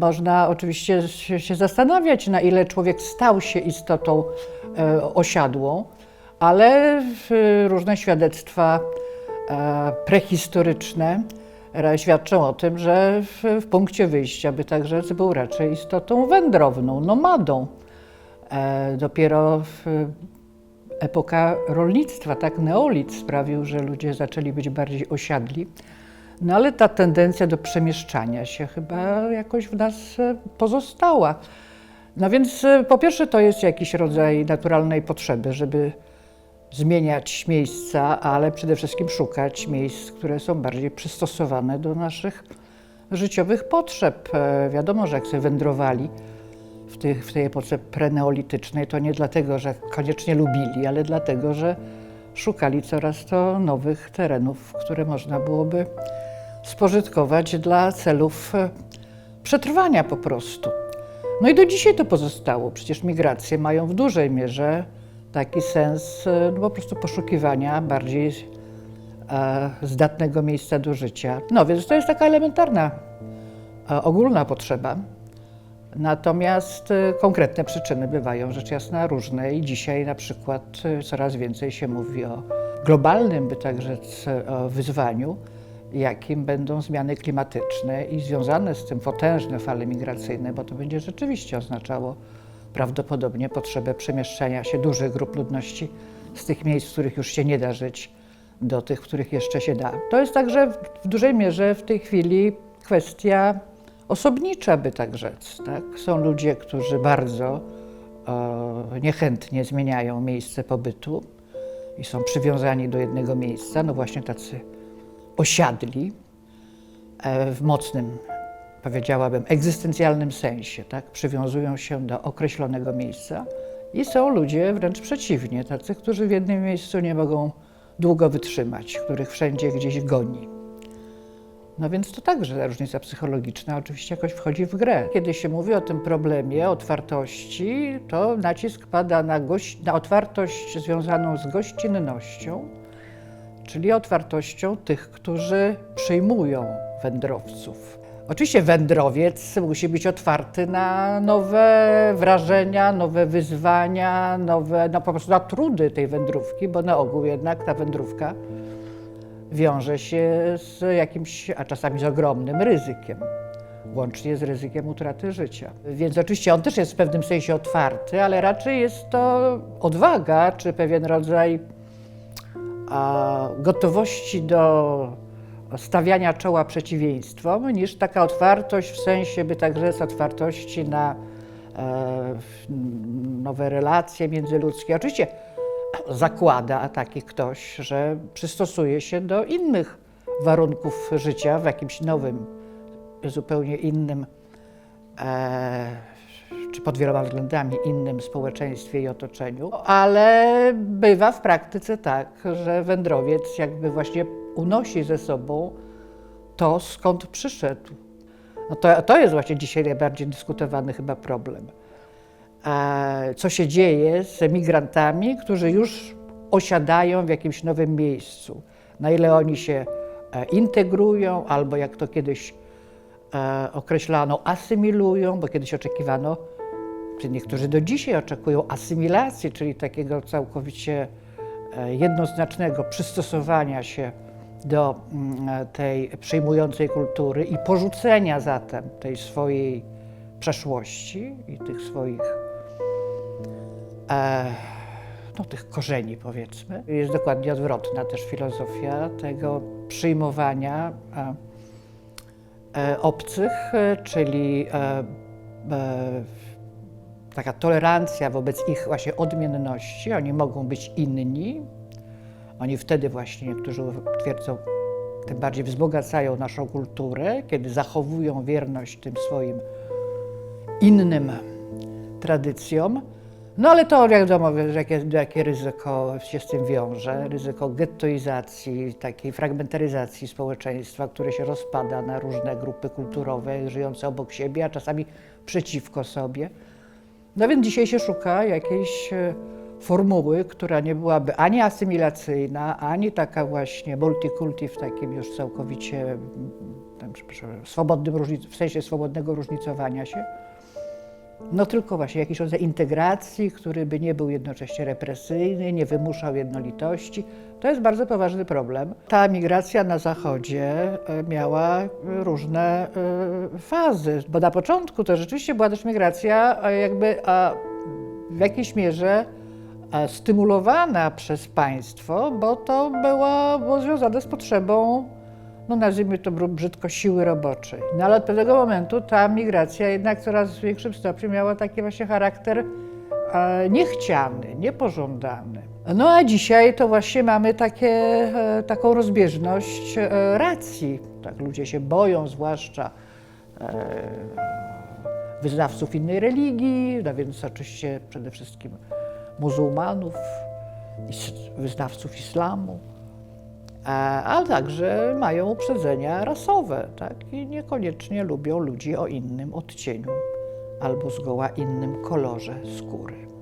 Można oczywiście się zastanawiać, na ile człowiek stał się istotą e, osiadłą, ale e, różne świadectwa e, prehistoryczne świadczą o tym, że w, punkcie wyjścia Bytagrzeec był raczej istotą wędrowną, nomadą. Dopiero epoka rolnictwa, tak neolit sprawił, że ludzie zaczęli być bardziej osiadli. No ale ta tendencja do przemieszczania się chyba jakoś w nas e, pozostała. No więc e, po pierwsze to jest jakiś rodzaj naturalnej potrzeby, żeby zmieniać miejsca, ale przede wszystkim szukać miejsc, które są bardziej przystosowane do naszych życiowych potrzeb. E, Wiadomo, że jak sobie wędrowali w, w tej epoce preneolitycznej, to nie dlatego, że koniecznie lubili, ale dlatego, że szukali coraz to nowych terenów, które można byłoby spożytkować dla celów e, przetrwania po prostu. No i do dzisiaj to pozostało. Przecież migracje mają w dużej mierze taki sens e, no po prostu poszukiwania bardziej e, zdatnego miejsca do życia. No więc to jest taka elementarna, e, ogólna potrzeba. Natomiast e, konkretne przyczyny bywają rzecz jasna różne i dzisiaj na przykład coraz więcej się mówi o globalnym, by tak rzec, e, o wyzwaniu, jakim będą zmiany klimatyczne i związane z tym potężne fale migracyjne, bo to będzie rzeczywiście oznaczało prawdopodobnie potrzebę przemieszczania się dużych grup ludności z tych miejsc, w których już się nie da żyć, do tych, w których jeszcze się da. To jest także w- dużej mierze w tej chwili kwestia osobnicza, by tak rzec. Tak? Są ludzie, którzy bardzo e, niechętnie zmieniają miejsce pobytu i są przywiązani do jednego miejsca, no właśnie tacy osiadli e, w mocnym, powiedziałabym, egzystencjalnym sensie, tak? przywiązują się do określonego miejsca. I są ludzie wręcz przeciwnie, tacy, którzy w jednym miejscu nie mogą długo wytrzymać, których wszędzie gdzieś goni. No więc to także ta różnica psychologiczna oczywiście jakoś wchodzi w grę. Kiedy się mówi o tym problemie otwartości, to nacisk pada na, na otwartość związaną z gościnnością, czyli otwartością tych, którzy przyjmują wędrowców. Oczywiście wędrowiec musi być otwarty na nowe wrażenia, nowe wyzwania, nowe, no po prostu na trudy tej wędrówki, bo na ogół jednak ta wędrówka wiąże się z jakimś, a czasami z ogromnym ryzykiem, łącznie z ryzykiem utraty życia. Więc oczywiście on też jest w pewnym sensie otwarty, ale raczej jest to odwaga, czy pewien rodzaj a, gotowości do stawiania czoła przeciwieństwom, niż taka otwartość w sensie, by także otwartości na e, nowe relacje międzyludzkie. Oczywiście zakłada taki ktoś, że przystosuje się do innych warunków życia w jakimś nowym, zupełnie innym, e, pod wieloma względami innym społeczeństwie i otoczeniu, ale bywa w praktyce tak, że wędrowiec jakby właśnie unosi ze sobą to, skąd przyszedł. No to, to jest właśnie dzisiaj najbardziej dyskutowany chyba problem. E, co się dzieje z emigrantami, którzy już osiadają w jakimś nowym miejscu. Na ile oni się e, integrują, albo jak to kiedyś e, określano, asymilują, bo kiedyś oczekiwano, niektórzy do dzisiaj oczekują asymilacji, czyli takiego całkowicie e, jednoznacznego przystosowania się do mm, tej przyjmującej kultury i porzucenia zatem tej swojej przeszłości i tych swoich e, no, tych korzeni, powiedzmy. Jest dokładnie odwrotna też filozofia tego przyjmowania e, e, obcych, e, czyli e, e, taka tolerancja wobec ich właśnie odmienności. Oni mogą być inni. Oni wtedy właśnie, niektórzy twierdzą, tym bardziej wzbogacają naszą kulturę, kiedy zachowują wierność tym swoim innym tradycjom. No ale to wiadomo, jakie, jakie ryzyko się z tym wiąże. Ryzyko gettoizacji, takiej fragmentaryzacji społeczeństwa, które się rozpada na różne grupy kulturowe żyjące obok siebie, a czasami przeciwko sobie. No więc dzisiaj się szuka jakiejś e, formuły, która nie byłaby ani asymilacyjna, ani taka właśnie multikulti w takim już całkowicie mm, przepraszam, swobodnym w sensie swobodnego różnicowania się. No tylko właśnie jakiś rodzaj integracji, który by nie był jednocześnie represyjny, nie wymuszał jednolitości. To jest bardzo poważny problem. Ta migracja na zachodzie e, miała e, różne e, fazy, bo na początku to rzeczywiście była też migracja jakby w jakiejś mierze stymulowana przez państwo, bo to było, było związane z potrzebą no nazwijmy to br- brzydko, siły roboczej. No ale od pewnego momentu ta migracja jednak coraz w większym stopniu miała taki właśnie charakter e, niechciany, niepożądany. No a dzisiaj to właśnie mamy takie, e, taką rozbieżność e, racji. Tak, ludzie się boją, zwłaszcza wyznawców innej religii, no więc oczywiście przede wszystkim muzułmanów, wyznawców islamu ale także mają uprzedzenia rasowe tak? i niekoniecznie lubią ludzi o innym odcieniu albo zgoła innym kolorze skóry.